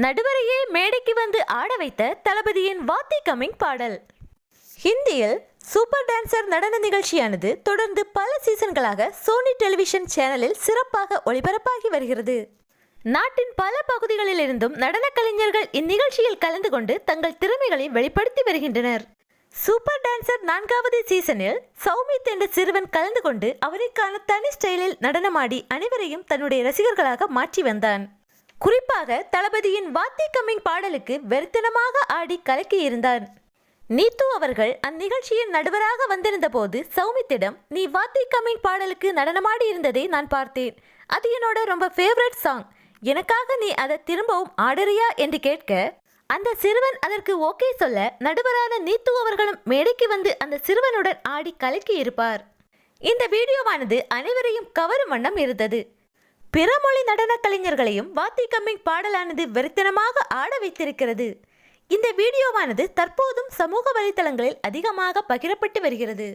நடுவரையே மேடைக்கு வந்து ஆட வைத்த தளபதியின் வாத்தி கமிங் பாடல். ஹிந்தியில் சூப்பர் டான்சர் நடன நிகழ்ச்சியானது தொடர்ந்து பல சீசன்களாக சோனி டெலிவிஷன் சேனலில் சிறப்பாக ஒளிபரப்பாகி வருகிறது. நாட்டின் பல பகுதிகளில் இருந்தும் நடனக் கலைஞர்கள் இந்நிகழ்ச்சியில் கலந்து கொண்டு தங்கள் திறமைகளை வெளிப்படுத்தி வருகின்றனர். சூப்பர் டான்சர் நான்காவது சீசனில் சௌமித் என்ற சிறுவன் கலந்து கொண்டு அவருக்கான தனி ஸ்டைலில் நடனமாடி அனைவரையும் தன்னுடைய ரசிகர்களாக மாற்றி வந்தான். குறிப்பாக தளபதியின் வாத்தி கம்மிங் பாடலுக்கு வெறித்தனமாக ஆடி கலக்கியிருந்தான் நீத்து அவர்கள் அந்நிகழ்ச்சியின் நடுவராக வந்திருந்த போது சௌமித்திடம் நீ வாத்தி கம்மிங் பாடலுக்கு நடனமாடி இருந்ததை நான் பார்த்தேன். அது என்னோட ரொம்ப ஃபேவரட் சாங் எனக்காக நீ அதை திரும்பவும் ஆடுறியா? என்று கேட்க அந்த சிறுவன் அதற்கு ஓகே சொல்ல நடுவரான நீத்து அவர்களும் மேடைக்கு வந்து அந்த சிறுவனுடன் ஆடி கலக்கி இருப்பார். இந்த வீடியோவானது அனைவரையும் கவரும் வண்ணம் இருந்தது. பிற மொழி நடன கலைஞர்களையும் வாத்தி கம்மிங் பாடலானது வெறித்தனமாக ஆட வைத்திருக்கிறது. இந்த வீடியோவானது தற்போதும் சமூக வலைத்தளங்களில் அதிகமாக பகிரப்பட்டு வருகிறது.